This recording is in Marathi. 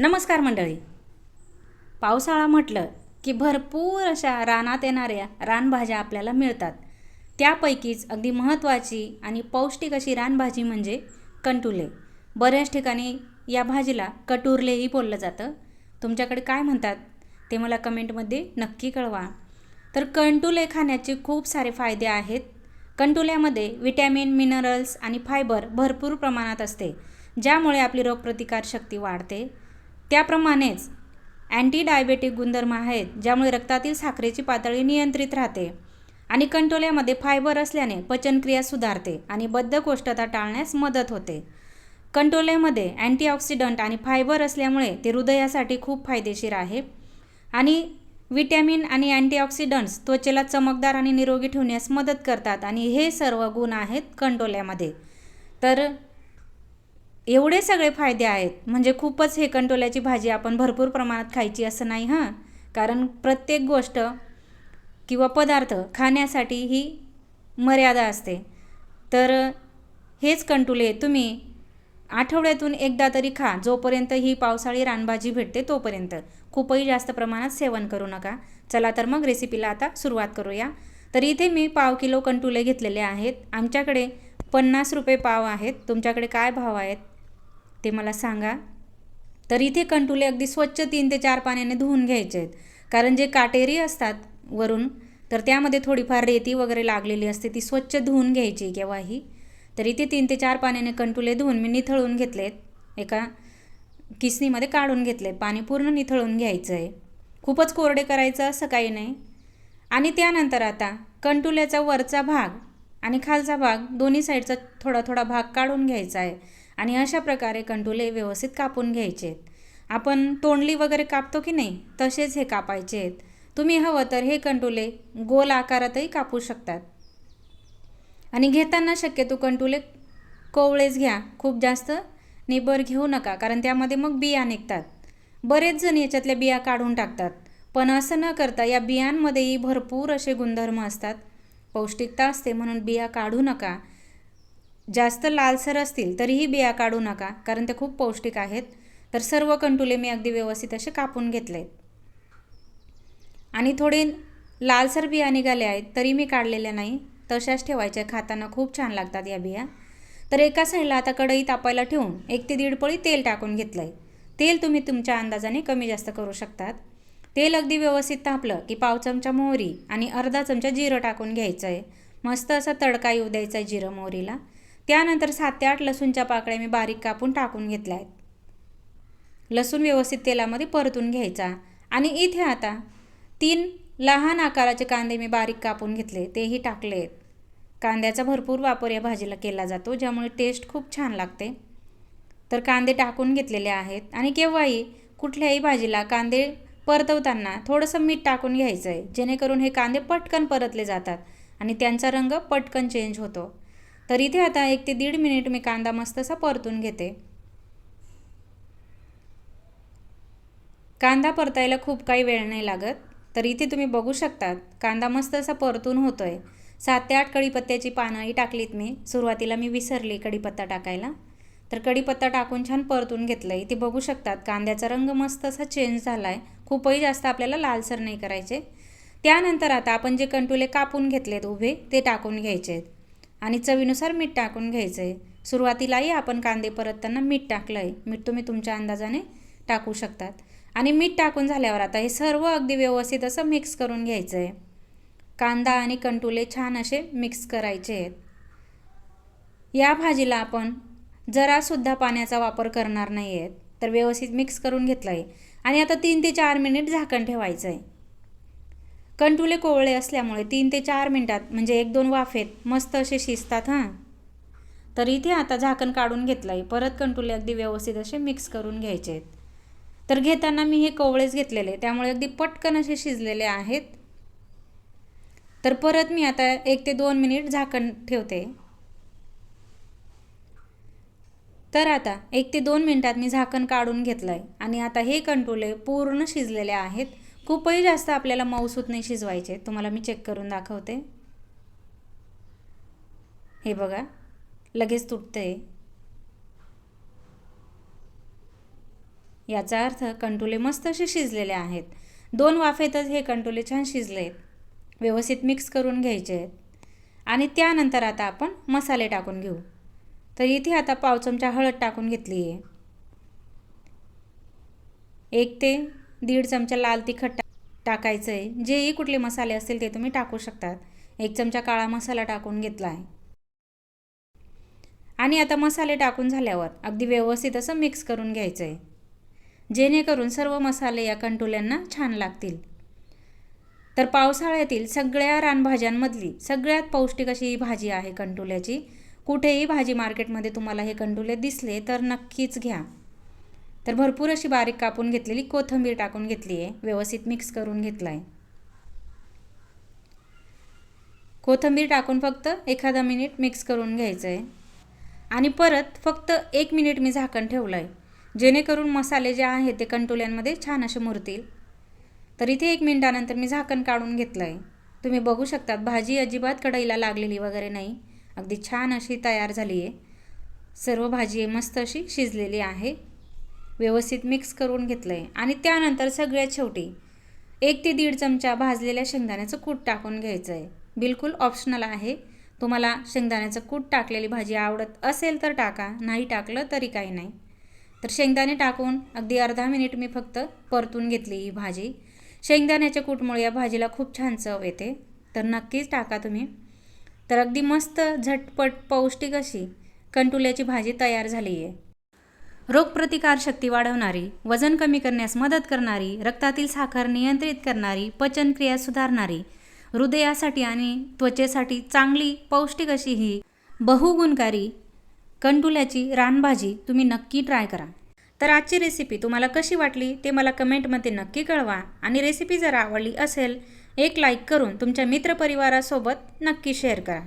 नमस्कार मंडळी. पावसाळा म्हटलं की भरपूर अशा रानात येणाऱ्या रानभाज्या आपल्याला मिळतात. त्यापैकीच अगदी महत्त्वाची आणि पौष्टिक अशी रानभाजी म्हणजे कंटुले. बऱ्याच ठिकाणी या भाजीला कटुरलेही बोललं जातं. तुमच्याकडे काय म्हणतात ते मला कमेंटमध्ये नक्की कळवा. तर कंटुले खाण्याचे खूप सारे फायदे आहेत. कंटुल्यामध्ये विटॅमिन मिनरल्स आणि फायबर भरपूर प्रमाणात असते ज्यामुळे आपली रोगप्रतिकारशक्ती वाढते. त्याप्रमाणेच अँटी डायबेटिक गुणधर्म आहेत ज्यामुळे रक्तातील साखरेची पातळी नियंत्रित राहते आणि कंटोल्यामध्ये फायबर असल्याने पचनक्रिया सुधारते आणि बद्धकोष्ठता टाळण्यास मदत होते. कंटोल्यामध्ये अँटीऑक्सिडंट आणि फायबर असल्यामुळे ते हृदयासाठी खूप फायदेशीर आहे आणि विटॅमिन आणि अँटीऑक्सिडंट्स त्वचेला चमकदार आणि निरोगी ठेवण्यास मदत करतात आणि हे सर्व गुण आहेत कंटोल्यामध्ये. तर एवढे सगळे फायदे आहेत. म्हणजे खूपच हे कंटोल्याची भाजी आपण भरपूर प्रमाणात खायची असं नाही हां. कारण प्रत्येक गोष्ट किंवा पदार्थ खाण्यासाठी ही मर्यादा असते. तर हेच कंटुले तुम्ही आठवड्यातून एकदा तरी खा. जोपर्यंत ही पावसाळी रानभाजी भेटते तोपर्यंत. खूपही जास्त प्रमाणात सेवन करू नका. चला तर मग रेसिपीला आता सुरुवात करूया. तर इथे मी पाव किलो कंटुले घेतलेले आहेत. आमच्याकडे पन्नास रुपये पाव आहेत. तुमच्याकडे काय भाव आहेत? ते मला सांगा. तर इथे कंटुले अगदी स्वच्छ तीन ते चार पाण्याने धुवून घ्यायचे आहेत. कारण जे काटेरी असतात वरून तर त्यामध्ये थोडीफार रेती वगैरे लागलेली असते ती स्वच्छ धुवून घ्यायची केव्हाही. तर इथे तीन ते चार पाण्याने कंटुले धुवून मी निथळून घेतलेत एका किसनीमध्ये काढून घेतले पाणी पूर्ण निथळून घ्यायचं आहे. खूपच कोरडे करायचं असं काही नाही. आणि त्यानंतर आता कंटुल्याचा वरचा भाग आणि खालचा भाग दोन्ही साईडचा थोडा थोडा भाग काढून घ्यायचा आहे. आणि अशा प्रकारे कंटुले व्यवस्थित कापून घ्यायचे आहेत आपण तोंडली वगैरे कापतो की नाही तसेच हे कापायचे आहेत तुम्ही हवं तर हे कंटुले गोल आकारातही कापू शकतात. आणि घेताना शक्यतो कंटुले कोवळेच घ्या. खूप जास्त निबर घेऊ नका कारण त्यामध्ये मग बिया निघतात. बरेच जण याच्यातल्या बिया काढून टाकतात पण असं न करता या बियांमध्येही भरपूर असे गुणधर्म असतात. पौष्टिकता असते म्हणून बिया काढू नका. जास्त लालसर असतील तरीही बिया काढू नका कारण ते खूप पौष्टिक आहेत. तर सर्व कंटुले मी अगदी व्यवस्थित असे कापून घेतले आणि थोडे लालसर बिया निघाले आहेत तरी मी काढलेल्या नाही. तशाच ठेवायच्या खाताना खूप छान लागतात या बिया. तर एका साईडला आता कढई तापायला ठेवून एक ते दीड पळी तेल टाकून घेतलं आहे तेल तुम्ही तुमच्या अंदाजाने कमी जास्त करू शकतात. तेल अगदी व्यवस्थित तापलं की पाव चमचा मोहरी आणि अर्धा चमचा जिरं टाकून घ्यायचं आहे मस्त असा तडका येऊ द्यायचा आहे जिरं मोहरीला. त्यानंतर सात ते आठ लसूणच्या पाकळ्या मी बारीक कापून टाकून घेतल्या आहेत. लसूण व्यवस्थित तेलामध्ये परतून घ्यायचा. आणि इथे आता तीन लहान आकाराचे कांदे मी बारीक कापून घेतले तेही टाकले आहेत. कांद्याचा भरपूर वापर या भाजीला केला जातो ज्यामुळे टेस्ट खूप छान लागते. तर कांदे टाकून घेतलेले आहेत आणि केव्हाही कुठल्याही भाजीला कांदे परतवताना थोडंसं मीठ टाकून घ्यायचं आहे जेणेकरून हे कांदे पटकन परतले जातात आणि त्यांचा रंग पटकन चेंज होतो. तर इथे आता एक ते दीड मिनिट मी कांदा मस्त असा परतून घेते. कांदा परतायला खूप काही वेळ नाही लागत. तर इथे तुम्ही बघू शकतात कांदा मस्त असा परतून होतो आहे सात ते आठ कढीपत्त्याची पानंही टाकलीत मी. सुरुवातीला मी विसरली कढीपत्ता टाकायला. तर कढीपत्ता टाकून छान परतून घेतलं आहे इथे बघू शकतात कांद्याचा रंग मस्त असा चेंज झाला आहे खूपही जास्त आपल्याला लालसर नाही करायचे. त्यानंतर आता आपण जे कंटुले कापून घेतलेत उभे ते टाकून घ्यायचे आहेत आणि चवीनुसार मीठ टाकून घ्यायचं आहे सुरुवातीलाही आपण कांदे परतताना मीठ टाकलं आहे मीठ तुम्ही तुमच्या अंदाजाने टाकू शकतात. आणि मीठ टाकून झाल्यावर आता हे सर्व अगदी व्यवस्थित असं मिक्स करून घ्यायचं आहे कांदा आणि कंटुले छान असे मिक्स करायचे आहेत. या भाजीला आपण जरासुद्धा पाण्याचा वापर करणार नाही आहेत तर व्यवस्थित मिक्स करून घेतलं आहे आणि आता तीन ते चार मिनिट झाकण ठेवायचं आहे कंटुले कोवळे असल्यामुळे तीन ते चार मिनटात म्हणजे एक दोन वाफेत मस्त असे शिजतात हां. तर इथे आता झाकण काढून घेतलं आहे परत कंटुले अगदी व्यवस्थित असे मिक्स करून घ्यायचे आहेत. तर घेताना मी हे कोवळेच घेतलेले त्यामुळे अगदी पटकन असे शिजलेले आहेत. तर परत मी आता एक ते दोन मिनिट झाकण ठेवते. तर आता एक ते दोन मिनटात मी झाकण काढून घेतलं आहे आणि आता हे कंटुले पूर्ण शिजलेले आहेत. खूपही जास्त आपल्याला मऊसूत नाही शिजवायचे. तुम्हाला मी चेक करून दाखवते. हे बघा. लगेच तुटते याचा अर्थ कंटुले मस्त असे शिजलेले आहेत. दोन वाफेतच हे कंटुले छान शिजले आहेत व्यवस्थित मिक्स करून घ्यायचे आहेत. आणि त्यानंतर आता आपण मसाले टाकून घेऊ. तर इथे आता पाव चमचा हळद टाकून घेतली आहे एक ते दीड चमचा लाल तिखट टाकायचं आहे जेही कुठले मसाले असतील ते तुम्ही टाकू शकतात. एक चमचा काळा मसाला टाकून घेतला आहे आणि आता मसाले टाकून झाल्यावर अगदी व्यवस्थित असं मिक्स करून घ्यायचं आहे जेणेकरून सर्व मसाले या कंटोल्यांना छान लागतील. तर पावसाळ्यातील सगळ्या रानभाज्यांमधली सगळ्यात पौष्टिक अशी ही भाजी आहे कंटोल्याची. कुठेही भाजी मार्केटमध्ये तुम्हाला हे कंटोले दिसले तर नक्कीच घ्या. तर भरपूर अशी बारीक कापून घेतलेली कोथिंबीर टाकून घेतली आहे व्यवस्थित मिक्स करून घेतला आहे कोथिंबीर टाकून फक्त एखादा मिनिट मिक्स करून घ्यायचं आहे आणि परत फक्त एक मिनिट मी झाकण ठेवलं आहे जेणेकरून मसाले जे आहेत ते कंटोल्यांमध्ये छान असे मुरतील. तर इथे एक मिनिटानंतर मी झाकण काढून घेतलं आहे तुम्ही बघू शकतात भाजी अजिबात कढईला लागलेली वगैरे नाही. अगदी छान अशी तयार झाली आहे सर्व भाजी मस्त अशी शिजलेली आहे. व्यवस्थित मिक्स करून घेतलं आहे आणि त्यानंतर सगळ्यात शेवटी एक ते दीड चमचा भाजलेल्या शेंगदाण्याचं कूट टाकून घ्यायचं आहे बिलकुल ऑप्शनल आहे. तुम्हाला शेंगदाण्याचं कूट टाकलेली भाजी आवडत असेल तर टाका नाही टाकलं तरी काही नाही. तर शेंगदाणे टाकून अगदी अर्धा मिनिट मी फक्त परतून घेतली ही भाजी. शेंगदाण्याच्या कूटमुळे या भाजीला खूप छान चव येते. तर नक्कीच टाका तुम्ही. तर अगदी मस्त झटपट पौष्टिक अशी कंटुल्याची भाजी तयार झाली आहे रोगप्रतिकारशक्ती वाढवणारी वजन कमी करण्यास मदत करणारी रक्तातील साखर नियंत्रित करणारी पचनक्रिया सुधारणारी हृदयासाठी आणि त्वचेसाठी चांगली पौष्टिक अशी ही बहुगुणकारी कंटुल्याची रानभाजी तुम्ही नक्की ट्राय करा. तर आजची रेसिपी तुम्हाला कशी वाटली ते मला कमेंटमध्ये नक्की कळवा आणि रेसिपी जर आवडली असेल एक लाईक करून तुमच्या मित्रपरिवारासोबत नक्की शेअर करा.